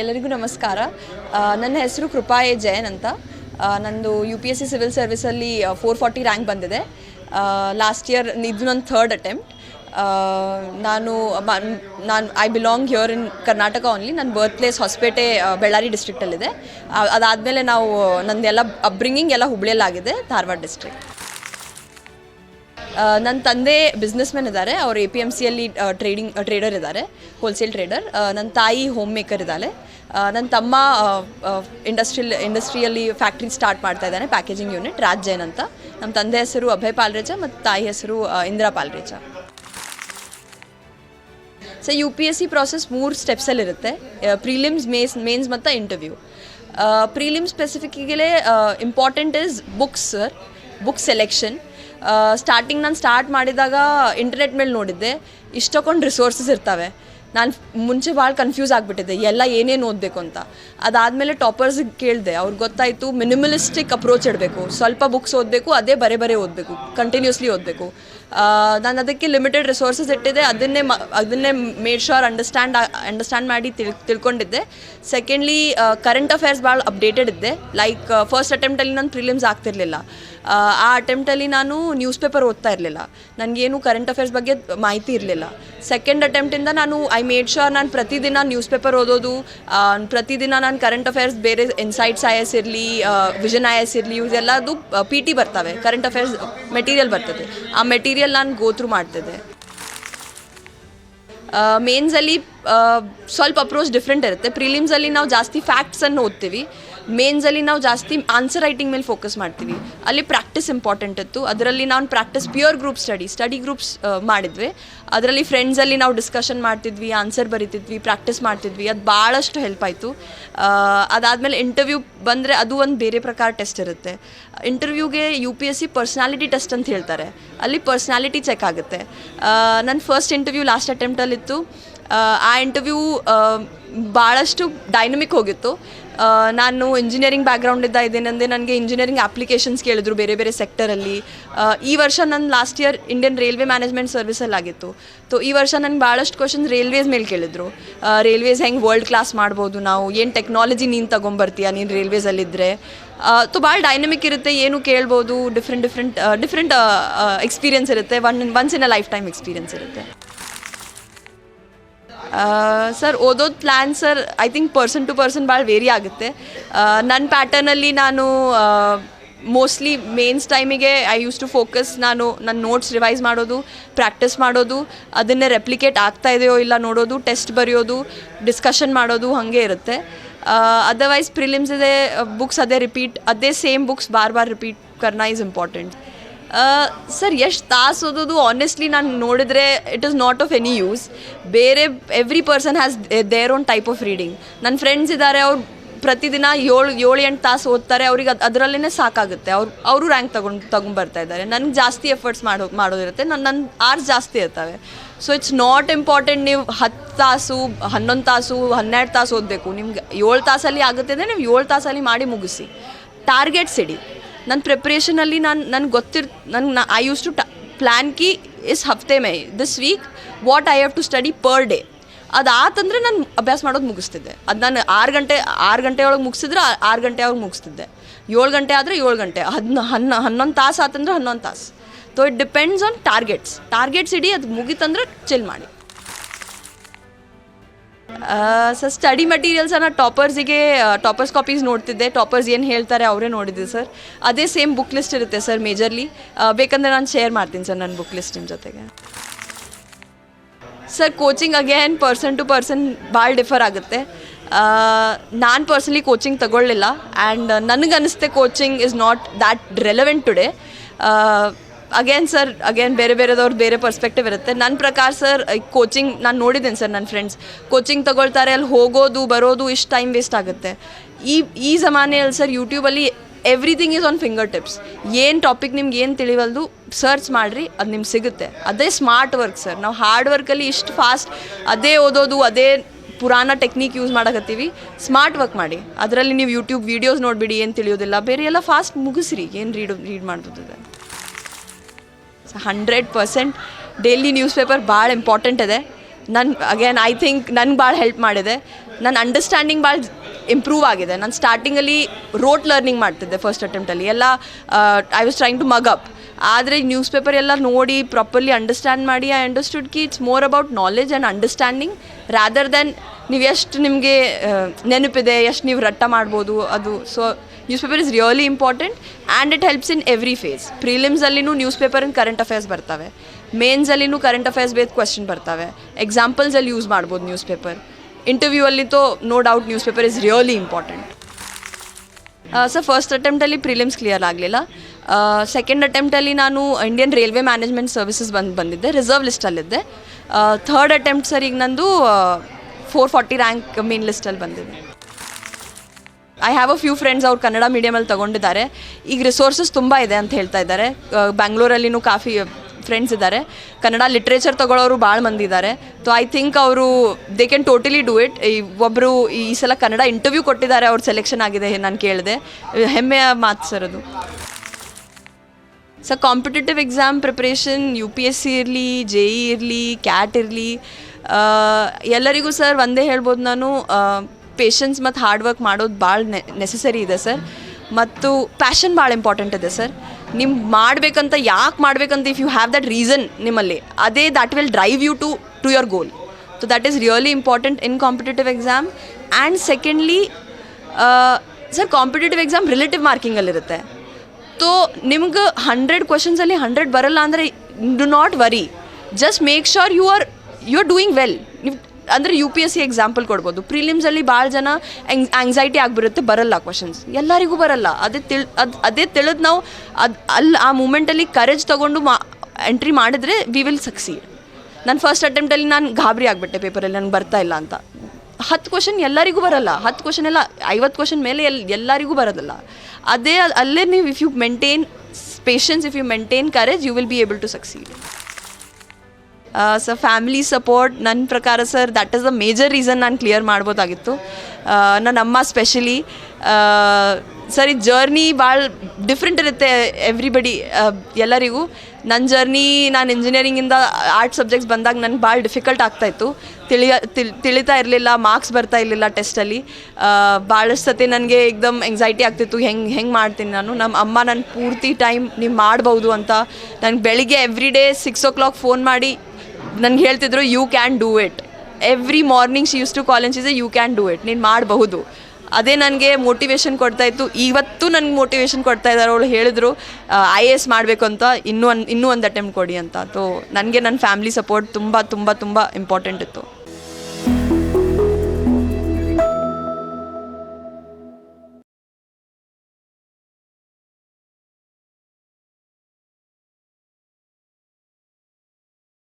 ಎಲ್ಲರಿಗೂ ನಮಸ್ಕಾರ. ನನ್ನ ಹೆಸರು ಕೃಪಾ ಎ ಜೈನ್ ಅಂತ ನಂದು U P S C civil ಸರ್ವಿಸಲ್ಲಿ four forty rank ಬಂದಿದೆ. ಲಾಸ್ಟ್ ಇಯರ್ ಇದು ನನ್ನ ಥರ್ಡ್ ಅಟೆಂಪ್ಟ್ ನಾನು ನಾನು I belong here in Karnataka only ನನ್ನ ಬರ್ತ್ ಪ್ಲೇಸ್ ಹೊಸಪೇಟೆ ಬಳ್ಳಾರಿ ಡಿಸ್ಟ್ರಿಕ್ಟಲ್ಲಿದೆ ಅದಾದಮೇಲೆ ನಾವು, ನಂದೆಲ್ಲ ಅಪ್ಬ್ರಿಂಗಿಂಗ್ ಎಲ್ಲ ಹುಬ್ಳಿಯಲ್ಲಾಗಿದೆ, ಧಾರವಾಡ ಡಿಸ್ಟ್ರಿಕ್ಟ್ ನನ್ನ ತಂದೆ ಬಿಸ್ನೆಸ್ ಮ್ಯಾನ್ ಇದ್ದಾರೆ ಅವ್ರು ಎ ಪಿ ಎಂ ಸಿಯಲ್ಲಿ ಟ್ರೇಡಿಂಗ್ ಟ್ರೇಡರ್ ಇದ್ದಾರೆ ಹೋಲ್ಸೇಲ್ ಟ್ರೇಡರ್ ನನ್ನ ತಾಯಿ ಹೋಮ್ ಮೇಕರ್ ಇದ್ದಾಳೆ ನನ್ನ ತಮ್ಮ ಇಂಡಸ್ಟ್ರಿಯಲ್ ಇಂಡಸ್ಟ್ರಿಯಲ್ಲಿ ಫ್ಯಾಕ್ಟ್ರಿ ಸ್ಟಾರ್ಟ್ ಮಾಡ್ತಾ ಇದ್ದಾನೆ ಪ್ಯಾಕೇಜಿಂಗ್ ಯೂನಿಟ್ ರಾಜ್ ಜೈನ್ ಅಂತ. ನಮ್ಮ ತಂದೆ ಹೆಸರು ಅಭಯ್ ಪಾಲ್ರೇಜ, ಮತ್ತು ತಾಯಿ ಹೆಸರು Indira Palreja. So U P S C process ಮೂರು ಸ್ಟೆಪ್ಸಲ್ಲಿರುತ್ತೆ ಪ್ರಿಲಿಮ್ಸ್ ಮೇಸ್ ಮೇನ್ಸ್ ಮತ್ತು interview prelims ಸ್ಪೆಸಿಫಿಕ್ಗೆ important is books sir book selection starting ನಾನು ಸ್ಟಾರ್ಟ್ ಮಾಡಿದಾಗ ಇಂಟರ್ನೆಟ್ ಮೇಲೆ ನೋಡಿದ್ದೆ. ಇಷ್ಟಕ್ಕೊಂದು ರಿಸೋರ್ಸಸ್ ಇರ್ತವೆ. ನಾನು ಮುಂಚೆ ಭಾಳ ಕನ್ಫ್ಯೂಸ್ ಆಗಿಬಿಟ್ಟಿದ್ದೆ ಎಲ್ಲ ಏನೇನು ಓದಬೇಕು ಅಂತ. ಅದಾದಮೇಲೆ ಟಾಪರ್ಸಿಗೆ ಕೇಳಿದೆ, ಅವ್ರಿಗೆ ಗೊತ್ತಾಯಿತು ಮಿನಿಮಲಿಸ್ಟಿಕ್ ಅಪ್ರೋಚ್ ಇಡಬೇಕು. ಸ್ವಲ್ಪ ಬುಕ್ಸ್ ಓದಬೇಕು, ಅದೇ ಬರೇ ಬರೇ ಓದಬೇಕು ಕಂಟಿನ್ಯೂಸ್ಲಿ ಓದಬೇಕು. ನಾನು ಅದಕ್ಕೆ ಲಿಮಿಟೆಡ್ ರಿಸೋರ್ಸಸ್ ಇಟ್ಟಿದ್ದೆ, ಅದನ್ನೇ ಅದನ್ನೇ ಮೇಡ್ ಶೋರ್ ಅಂಡರ್ಸ್ಟ್ಯಾಂಡ್ ಅಂಡರ್ಸ್ಟ್ಯಾಂಡ್ ಮಾಡಿ ತಿಳ್, ತಿಳ್ಕೊಂಡಿದ್ದೆ. ಸೆಕೆಂಡ್ಲಿ ಕರೆಂಟ್ ಅಫೇರ್ಸ್ ಭಾಳ ಅಪ್ಡೇಟೆಡ್ ಇದ್ದೆ. ಲೈಕ್ ಫಸ್ಟ್ ಅಟೆಂಪ್ಟಲ್ಲಿ ನಾನು ಪ್ರಿಲಿಮ್ಸ್ ಆಗ್ತಿರ್ಲಿಲ್ಲ. ಆ ಅಟೆಂಪ್ಟಲ್ಲಿ ನಾನು ನ್ಯೂಸ್ ಪೇಪರ್ ಓದ್ತಾ ಇರಲಿಲ್ಲ. ನನಗೇನು ಕರೆಂಟ್ ಅಫೇರ್ಸ್ ಬಗ್ಗೆ ಮಾಹಿತಿ ಇರಲಿಲ್ಲ. ಸೆಕೆಂಡ್ ಅಟೆಂಪ್ಟಿಂದ ನಾನು ಐ ಮೇಡ್ ಶೋರ್ ನಾನು ಪ್ರತಿದಿನ ನ್ಯೂಸ್ ಪೇಪರ್ ಓದೋದು ಪ್ರತಿದಿನ ನಾನು ಕರೆಂಟ್ ಅಫೇರ್ಸ್ ಬೇರೆ ಇನ್ಸೈಟ್ಸ್ ಐ ಎಸ್ ಇರಲಿ ವಿಷನ್ ಐ ಎಸ್ ಇರಲಿ ಇವೆಲ್ಲದು ಪಿ ಟಿ ಬರ್ತವೆ. ಕರೆಂಟ್ ಅಫೇರ್ಸ್ ಮೆಟೀರಿಯಲ್ ಬರ್ತದೆ. ಆ ಮೆಟೀರಿಯಲ್ ನಾನು ಗೋತ್ರು ಮಾಡ್ತಿದ್ದೆ. ಮೇನ್ಸಲ್ಲಿ ಸ್ವಲ್ಪ ಅಪ್ರೋಚ್ ಡಿಫ್ರೆಂಟ್ ಇರುತ್ತೆ. ಪ್ರಿಲಿಮ್ಸಲ್ಲಿ ನಾವು ಜಾಸ್ತಿ ಫ್ಯಾಕ್ಟ್ಸನ್ನು ಓದ್ತೀವಿ. ಮೇನ್ಸಲ್ಲಿ ನಾವು ಜಾಸ್ತಿ ಆನ್ಸರ್ ರೈಟಿಂಗ್ ಮೇಲೆ ಫೋಕಸ್ ಮಾಡ್ತೀವಿ. ಅಲ್ಲಿ ಪ್ರಾಕ್ಟೀಸ್ ಇಂಪಾರ್ಟೆಂಟ್ ಇತ್ತು. ಅದರಲ್ಲಿ ನಾನು practice pure group study study groups ಮಾಡಿದ್ವಿ. ಅದರಲ್ಲಿ ಫ್ರೆಂಡ್ಸಲ್ಲಿ ನಾವು ಡಿಸ್ಕಷನ್ ಮಾಡ್ತಿದ್ವಿ ಆನ್ಸರ್ ಬರಿತಿದ್ವಿ ಪ್ರಾಕ್ಟೀಸ್ ಮಾಡ್ತಿದ್ವಿ. ಅದು ಭಾಳಷ್ಟು ಹೆಲ್ಪ್ ಆಯಿತು. ಅದಾದಮೇಲೆ ಇಂಟರ್ವ್ಯೂ ಬಂದರೆ ಅದು ಒಂದು ಬೇರೆ ಪ್ರಕಾರ ಟೆಸ್ಟ್ ಇರುತ್ತೆ. ಇಂಟರ್ವ್ಯೂಗೆ U P S C personality test ಅಂತ ಹೇಳ್ತಾರೆ. ಅಲ್ಲಿ ಪರ್ಸ್ನಾಲಿಟಿ ಚೆಕ್ ಆಗುತ್ತೆ. ನನ್ನ ಫಸ್ಟ್ ಇಂಟರ್ವ್ಯೂ ಲಾಸ್ಟ್ ಅಟೆಂಪ್ಟಲ್ಲಿತ್ತು ಆ ಇಂಟರ್ವ್ಯೂ ಭಾಳಷ್ಟು ಡೈನಮಿಕ್ ಹೋಗಿತ್ತು. ನಾನು ಇಂಜಿನಿಯರಿಂಗ್ ಬ್ಯಾಕ್ಗ್ರೌಂಡಿಂದ ಇದ್ದೇನೆಂದರೆ ನನಗೆ ಇಂಜಿನಿಯರಿಂಗ್ ಅಪ್ಲಿಕೇಶನ್ಸ್ ಕೇಳಿದ್ರು ಬೇರೆ ಬೇರೆ ಸೆಕ್ಟರಲ್ಲಿ ಈ ವರ್ಷ ನನ್ನ last year Indian railway management ಸರ್ವಿಸಲ್ಲಿ ಆಗಿತ್ತು. ಸೊ ಈ ವರ್ಷ ನನಗೆ ಭಾಳಷ್ಟು ಕ್ವಶನ್ಸ್ ರೈಲ್ವೇಸ್ ಮೇಲೆ ಕೇಳಿದ್ರು. ರೈಲ್ವೇಸ್ ಹೆಂಗೆ ವರ್ಲ್ಡ್ ಕ್ಲಾಸ್ ಮಾಡ್ಬೋದು ನಾವು? ಏನು ಟೆಕ್ನಾಲಜಿ ನೀನು ತೊಗೊಂಬರ್ತೀಯ ನೀನು ರೈಲ್ವೇಸಲ್ಲಿದ್ದರೆ ಸೊ ಭಾಳ ಡೈನಮಿಕ್ ಇರುತ್ತೆ, ಏನು ಕೇಳ್ಬೋದು ಡಿಫ್ರೆಂಟ್ ಡಿಫ್ರೆಂಟ್ ಡಿಫ್ರೆಂಟ್ ಎಕ್ಸ್ಪೀರಿಯನ್ಸ್ ಇರುತ್ತೆ. One once in a lifetime experience ಇರುತ್ತೆ. ಸರ್ ಓದೋದು plan sir I think person to person ಭಾಳ ವೇರಿ ಆಗುತ್ತೆ ನನ್ನ ಪ್ಯಾಟರ್ನಲ್ಲಿ ನಾನು ಮೋಸ್ಟ್ಲಿ ಮೇನ್ಸ್ ಟೈಮಿಗೆ ಐ ಯೂಸ್ ಟು ಫೋಕಸ್ ನಾನು ನನ್ನ ನೋಟ್ಸ್ ರಿವೈಸ್ ಮಾಡೋದು ಪ್ರಾಕ್ಟೀಸ್ ಮಾಡೋದು ಅದನ್ನೇ ರೆಪ್ಲಿಕೇಟ್ ಆಗ್ತಾ ಇದೆಯೋ ಇಲ್ಲ ನೋಡೋದು ಟೆಸ್ಟ್ ಬರೆಯೋದು ಡಿಸ್ಕಷನ್ ಮಾಡೋದು ಹಾಗೆ ಇರುತ್ತೆ ಅದರ್ವೈಸ್ ಪ್ರಿಲಿಮ್ಸ್ ಇದೆ ಬುಕ್ಸ್ ಅದೇ ರಿಪೀಟ್ ಅದೇ ಸೇಮ್ ಬುಕ್ಸ್ ಬಾರ್ ಬಾರ್ ರಿಪೀಟ್ ಕರ್ನಾ ಈಸ್ ಇಂಪಾರ್ಟೆಂಟ್ ಸರ್, ಎಷ್ಟು ತಾಸು ಓದೋದು? ಆನೆಸ್ಟ್ಲಿ ನಾನು ನೋಡಿದ್ರೆ it is not of any use ಬೇರೆ every person has their own type of reading ನನ್ನ ಫ್ರೆಂಡ್ಸ್ ಇದ್ದಾರೆ ಅವ್ರು ಪ್ರತಿದಿನ ಏಳು ಏಳು ಎಂಟು ತಾಸು ಓದ್ತಾರೆ, ಅವ್ರಿಗೆ ಅದು ಅದರಲ್ಲೇ ಸಾಕಾಗುತ್ತೆ. ಅವ್ರು, ಅವರು ರ್ಯಾಂಕ್ ತಗೊಂಡು ತಗೊಂಡ್ಬರ್ತಾ ಇದ್ದಾರೆ ನನಗೆ ಜಾಸ್ತಿ ಎಫರ್ಟ್ಸ್ ಮಾಡೋ, ಮಾಡೋದಿರುತ್ತೆ. ನನ್ನ ನನ್ನ ಆರ್ಸ್ ಜಾಸ್ತಿ ಇರ್ತವೆ. ಸೊ ಇಟ್ಸ್ ನಾಟ್ ಇಂಪಾರ್ಟೆಂಟ್ ನೀವು ಹತ್ತು ತಾಸು, ಹನ್ನೊಂದು ತಾಸು, ಹನ್ನೆರಡು ತಾಸು ಓದಬೇಕು. ನಿಮ್ಗೆ ಏಳು ತಾಸಲ್ಲಿ ಆಗುತ್ತೆ ಅಂದರೆ ನೀವು ಏಳು ತಾಸಲ್ಲಿ ಮಾಡಿ ಮುಗಿಸಿ. ಟಾರ್ಗೆಟ್ಸ್ ಇಡಿ ನನ್ನ ಪ್ರಿಪ್ರೇಷನಲ್ಲಿ ನಾನು, ನನಗೆ ಗೊತ್ತಿರ್ ನಾ ಐ ಯೂಸ್ ಟು ಟ ಪ್ಲ್ಯಾನ್ ಕಿ ಇಸ್ ಹಫ್ತೆ ಮೈ this week what I have to study per day ಅದಾತಂದರೆ ನಾನು ಅಭ್ಯಾಸ ಮಾಡೋದು ಮುಗಿಸ್ತಿದ್ದೆ. ಅದು ನಾನು ಆರು ಗಂಟೆ ಆರು ಗಂಟೆ ಒಳಗೆ ಮುಗಿಸಿದ್ರೆ ಆರು ಗಂಟೆ ಮುಗಿಸ್ತಿದ್ದೆ. ಏಳು ಗಂಟೆ ಆದರೆ ಏಳು ಗಂಟೆ, ಹದಿನ, ಹನ್ನ, ಹನ್ನೊಂದು ತಾಸು ಆತಂದ್ರೆ ಹನ್ನೊಂದು ತಾಸು. So it depends on targets targets ಇಡೀ, ಅದು ಮುಗೀತಂದ್ರೆ ಚಿಲ್ ಮಾಡಿ. ಸರ್ ಸ್ಟಡಿ ಮಟೀರಿಯಲ್ಸನ್ನು ಟಾಪರ್ಸಿಗೆ ಟಾಪರ್ಸ್ ಕಾಪೀಸ್ ನೋಡ್ತಿದ್ದೆ. ಟಾಪರ್ಸ್ ಏನು ಹೇಳ್ತಾರೆ ಅವರೇ ನೋಡಿದ್ದೆ ಸರ್ ಅದೇ ಸೇಮ್ ಬುಕ್ ಲಿಸ್ಟ್ ಇರುತ್ತೆ ಸರ್ ಮೇಜರ್ಲಿ ಬೇಕಂದರೆ ನಾನು ಶೇರ್ ಮಾಡ್ತೀನಿ ಸರ್ ನನ್ನ ಬುಕ್ ಲಿಸ್ಟ್ ನಿಮ್ಮ ಜೊತೆಗೆ. Sir coaching again person to person ಭಾಳ ಡಿಫರ್ ಆಗುತ್ತೆ. ನಾನು ಪರ್ಸನಲಿ ಕೋಚಿಂಗ್ ತಗೊಳ್ಳಿಲ್ಲ. ಆ್ಯಂಡ್ ನನಗೆ ಅನಿಸುತ್ತೆ coaching is not that relevant today again sir again ಬೇರೆ ಬೇರೆದವ್ರದ್ದು ಬೇರೆ ಪರ್ಸ್ಪೆಕ್ಟಿವ್ ಇರುತ್ತೆ. ನನ್ನ ಪ್ರಕಾರ ಸರ್ ಕೋಚಿಂಗ್ ನಾನು ನೋಡಿದ್ದೀನಿ ಸರ್ ನನ್ನ ಫ್ರೆಂಡ್ಸ್ ಕೋಚಿಂಗ್ ತಗೊಳ್ತಾರೆ, ಅಲ್ಲಿ ಹೋಗೋದು, ಬರೋದು ಇಷ್ಟು ಟೈಮ್ ವೇಸ್ಟ್ ಆಗುತ್ತೆ. ಈ ಈ ಜಮಾನೆಯಲ್ಲಿ ಸರ್ ಯೂಟ್ಯೂಬಲ್ಲಿ everything is on finger tips ಏನು ಟಾಪಿಕ್ ನಿಮ್ಗೆ ಏನು ತಿಳಿವಲ್ದು ಸರ್ಚ್ ಮಾಡಿರಿ, ಅದು ನಿಮ್ಗೆ ಸಿಗುತ್ತೆ. ಅದೇ ಸ್ಮಾರ್ಟ್ ವರ್ಕ್ ಸರ್ ನಾವು ಹಾರ್ಡ್ ವರ್ಕಲ್ಲಿ ಇಷ್ಟು ಫಾಸ್ಟ್ ಅದೇ ಓದೋದು, ಅದೇ ಪುರಾಣ ಟೆಕ್ನಿಕ್ ಯೂಸ್ ಮಾಡಕತ್ತೀವಿ. ಸ್ಮಾರ್ಟ್ ವರ್ಕ್ ಮಾಡಿ. ಅದರಲ್ಲಿ ನೀವು ಯೂಟ್ಯೂಬ್ ವೀಡಿಯೋಸ್ ನೋಡಿಬಿಡಿ, ಏನು ತಿಳಿಯೋದಿಲ್ಲ. ಬೇರೆ ಎಲ್ಲ ಫಾಸ್ಟ್ ಮುಗಿಸ್ರಿ. ಏನು ರೀಡ್ ರೀಡ್ ಮಾಡ್ಬೋದು hundred percent daily news paper ಭಾಳ ಇಂಪಾರ್ಟೆಂಟ್ ಇದೆ. ನನ್ನ ಅಗೇನ್ ಐ ಥಿಂಕ್ ನನಗೆ ಭಾಳ ಹೆಲ್ಪ್ ಮಾಡಿದೆ. ನನ್ನ ಅಂಡರ್ಸ್ಟ್ಯಾಂಡಿಂಗ್ ಭಾಳ ಇಂಪ್ರೂವ್ ಆಗಿದೆ. ನಾನು ಸ್ಟಾರ್ಟಿಂಗಲ್ಲಿ ರೋಟ್ ಲರ್ನಿಂಗ್ ಮಾಡ್ತಿದ್ದೆ ಫಸ್ಟ್ ಅಟೆಂಪ್ಟಲ್ಲಿ ಎಲ್ಲ I was trying to mug up ಆದರೆ ನ್ಯೂಸ್ ಪೇಪರ್ ಎಲ್ಲ ನೋಡಿ ಪ್ರಾಪರ್ಲಿ ಅಂಡರ್ಸ್ಟ್ಯಾಂಡ್ ಮಾಡಿ I understood Ki it's more about knowledge and understanding rather than ನೀವು ಎಷ್ಟು ನಿಮಗೆ ನೆನಪಿದೆ, ಎಷ್ಟು ನೀವು ರಟ್ಟ ಮಾಡ್ಬೋದು ಅದು. So news paper is really important and it helps in every phase ಪ್ರಿಲಿಮ್ಸಲ್ಲಿನೂ news paper current affairs ಬರ್ತವೆ. ಮೇನ್ಸಲ್ಲಿನೂ ಕರೆಂಟ್ ಅಫೇರ್ಸ್ ಬೇದ್ ಕ್ವೆಶನ್ ಬರ್ತವೆ. ಎಕ್ಸಾಂಪಲ್ಸಲ್ಲಿ ಯೂಸ್ ಮಾಡ್ಬೋದು ನ್ಯೂಸ್ ಪೇಪರ್ ಇಂಟರ್ವ್ಯೂ ಅಲ್ಲಿ ತೋ no doubt news paper is really important sir first ಅಟೆಂಪ್ಟಲ್ಲಿ prelims clear ಆಗಲಿಲ್ಲ. Second ಅಟೆಂಪ್ಟಲ್ಲಿ ನಾನು ಇಂಡಿಯನ್ ರೈಲ್ವೆ ಮ್ಯಾನೇಜ್ಮೆಂಟ್ ಸರ್ವಿಸಸ್ ಬಂದು, ಬಂದಿದ್ದೆ. ರಿಸರ್ವ್ ಲಿಸ್ಟಲ್ಲಿದ್ದೆ ಥರ್ಡ್ ಅಟೆಂಪ್ಟ್ ಸರ್ ಈಗ ನಂದು ಫೋರ್ ಫಾರ್ಟಿ ರ್ಯಾಂಕ್ ಮೇನ್ ಲಿಸ್ಟಲ್ಲಿ ಬಂದಿದೆ. I have a few friends ಅವ್ರು ಕನ್ನಡ ಮೀಡಿಯಮಲ್ಲಿ ತೊಗೊಂಡಿದ್ದಾರೆ. ಈಗ ರಿಸೋರ್ಸಸ್ ತುಂಬ ಇದೆ ಅಂತ ಹೇಳ್ತಾ ಇದ್ದಾರೆ. ಬ್ಯಾಂಗ್ಳೂರಲ್ಲಿನೂ ಕಾಫಿ ಫ್ರೆಂಡ್ಸ್ ಇದ್ದಾರೆ. ಕನ್ನಡ ಲಿಟ್ರೇಚರ್ ತಗೊಳ್ಳೋರು ಭಾಳ ಮಂದಿ ಇದ್ದಾರೆ. ಸೊ ಐ ಥಿಂಕ್ ಅವರು they can totally do it ಒಬ್ಬರು ಈ ಸಲ ಕನ್ನಡ ಇಂಟರ್ವ್ಯೂ ಕೊಟ್ಟಿದ್ದಾರೆ, ಅವ್ರ ಸೆಲೆಕ್ಷನ್ ಆಗಿದೆ ನಾನು ಕೇಳಿದೆ. ಹೆಮ್ಮೆಯ ಮಾತು ಸರ್ ಅದು. Sir competitive exam preparation U P S C ಇರಲಿ ಜೆ ಇ ಇರಲಿ ಕ್ಯಾಟ್ ಇರಲಿ ಎಲ್ಲರಿಗೂ ಸರ್ ಒಂದೇ ಹೇಳ್ಬೋದು ನಾನು. ಪೇಷನ್ಸ್ ಮತ್ತು ಹಾರ್ಡ್ ವರ್ಕ್ ಮಾಡೋದು ಭಾಳ ನೆಸೆಸರಿ ಇದೆ ಸರ್ ಮತ್ತು ಪ್ಯಾಷನ್ ಭಾಳ ಇಂಪಾರ್ಟೆಂಟ್ ಇದೆ ಸರ್ ನಿಮ್ಮ ಮಾಡಬೇಕಂತ ಯಾಕೆ ಮಾಡಬೇಕಂತ if you have that reason ನಿಮ್ಮಲ್ಲಿ, ಅದೇ that will drive you to to your goal so that is really important in competitive exam and secondly sir competitive exam relative ಮಾರ್ಕಿಂಗಲ್ಲಿರುತ್ತೆ so ನಿಮ್ಗೆ hundred ಕ್ವಶನ್ಸಲ್ಲಿ hundred ಬರಲ್ಲ ಅಂದರೆ do not worry just make sure you are you are doing well ನೀವು ಅಂದರೆ U P S C example ಕೊಡ್ಬೋದು. ಪ್ರಿಲಿಮ್ಸಲ್ಲಿ ಭಾಳ ಜನ ಆ್ಯಂಗ್ ಆಗಿಬಿಡುತ್ತೆ, ಬರಲ್ಲ ಕ್ವಶನ್ಸ್ ಎಲ್ಲರಿಗೂ ಬರಲ್ಲ. ಅದೇ ತಿಳ್, ಅದು, ಅದೇ ತಿಳಿದು ನಾವು ಅದು ಅಲ್ಲಿ ಆ ಮೂಮೆಂಟಲ್ಲಿ ಕರೇಜ್ ತೊಗೊಂಡು ಮಾ ಎಂಟ್ರಿ ಮಾಡಿದ್ರೆ ವಿ ವಿಲ್ ಸಕ್ಸೀಡ್ ನಾನು ಫಸ್ಟ್ ಅಟೆಂಪ್ಟಲ್ಲಿ ನಾನು ಗಾಬರಿ ಆಗಿಬಿಟ್ಟೆ ಪೇಪರಲ್ಲಿ ನನಗೆ ಬರ್ತಾ ಇಲ್ಲ ಅಂತ. ಹತ್ತು ಕ್ವಶನ್ ಎಲ್ಲರಿಗೂ ಬರಲ್ಲ. ಹತ್ತು ಕ್ವಶನ್ ಎಲ್ಲ, ಐವತ್ತು ಕ್ವಶನ್ ಮೇಲೆ ಎಲ್, ಎಲ್ಲರಿಗೂ ಬರೋದಲ್ಲ. ಅದೇ ಅಲ್ಲೇ ನೀವು if you maintain patience if you maintain courage you will be able to succeed so family support ನನ್ನ ಪ್ರಕಾರ sir that is the major reason ನಾನು ಕ್ಲಿಯರ್ ಮಾಡ್ಬೋದಾಗಿತ್ತು. ನನ್ನ ಅಮ್ಮ ಸ್ಪೆಷಲಿ ಸರ್ ಈ ಜರ್ನಿ ಭಾಳ ಡಿಫ್ರೆಂಟ್ ಇರುತ್ತೆ ಎವ್ರಿಬಡಿ ಎಲ್ಲರಿಗೂ. ನನ್ನ ಜರ್ನಿ ನಾನು ಇಂಜಿನಿಯರಿಂಗಿಂದ ಆರ್ಟ್ ಸಬ್ಜೆಕ್ಟ್ಸ್ ಬಂದಾಗ ನನಗೆ ಭಾಳ ಡಿಫಿಕಲ್ಟ್ ಆಗ್ತಾಯಿತ್ತು ತಿಳಿಯ ತಿಳಿ ತಿಳಿತಾ ಇರಲಿಲ್ಲ ಮಾರ್ಕ್ಸ್ ಬರ್ತಾ ಇರಲಿಲ್ಲ ಟೆಸ್ಟಲ್ಲಿ ಭಾಳಷ್ಟು ಸತಿ ನನಗೆ ಎಕ್ದಮ್ ಎಂಗ್ಸೈಟಿ ಆಗ್ತಿತ್ತು, ಹೆಂಗೆ ಹೆಂಗೆ ಮಾಡ್ತೀನಿ ನಾನು? ನಮ್ಮ ಅಮ್ಮ ನನ್ನ ಪೂರ್ತಿ ಟೈಮ್ ನೀವು ಮಾಡ್ಬೋದು ಅಂತ. ನನಗೆ ಬೆಳಿಗ್ಗೆ every day six o'clock phone ಮಾಡಿ ನನಗೆ ಹೇಳ್ತಿದ್ರು you can do it every morning she use to college is you can do it ನೀನು ಮಾಡಬಹುದು. ಅದೇ ನನಗೆ ಮೋಟಿವೇಶನ್ ಕೊಡ್ತಾ ಇತ್ತು. ಇವತ್ತು ನನಗೆ ಮೋಟಿವೇಶನ್ ಕೊಡ್ತಾ ಇದ್ದಾರೆ ಅವಳು ಹೇಳಿದ್ರು ಐ ಎ ಎಸ್ ಮಾಡಬೇಕು ಅಂತ. ಇನ್ನೂ ಒಂದು ಇನ್ನೂ ಒಂದು ಅಟೆಂಪ್ಟ್ ಕೊಡಿ ಅಂತ. ಸೊ ನನಗೆ ನನ್ನ ಫ್ಯಾಮಿಲಿ ಸಪೋರ್ಟ್ ತುಂಬ ತುಂಬ ತುಂಬ ಇಂಪಾರ್ಟೆಂಟ್ ಇತ್ತು.